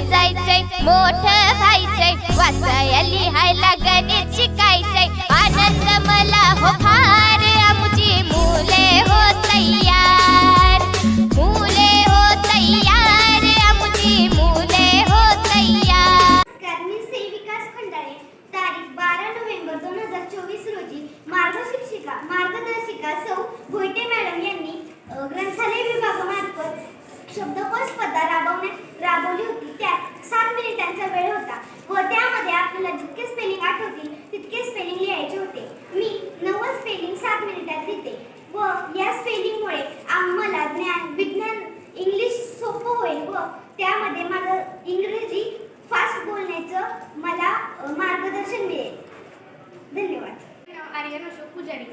शाळेला जायचंय मोठ व्हायचंय वाचाया लिहायला गणित शिकायचंय आनंद मला हो फार आमची मुले हो तयार. मुले हो तयार आमची मुले हो तयार. नमस्कार विकास खंडाळे तारीख बारा नोव्हेंबर दोन हजार चोवीस रोजी मार्गशिक्षिका मार्गदर्शिका सौ भोईटे मॅडम यांनी ग्रंथालय विभागामार्फत शब्दकोश पदारा राबवली होती. त्यात सात मिनिटांचा वेळ होता. व त्यामध्ये आपल्याला जितके स्पेलिंग आठवतील तितके स्पेलिंग लिहायचे होते. मी नव्वद स्पेलिंग सात मिनिटात लिहिते. व या स्पेलिंगमुळे आम्हाला ज्ञान विज्ञान इंग्लिश सोपं होईल. व त्यामध्ये माझं इंग्रजी फास्ट बोलण्याचं मला मार्गदर्शन मिळेल. धन्यवाद. आर्यन अशोक पुजारी.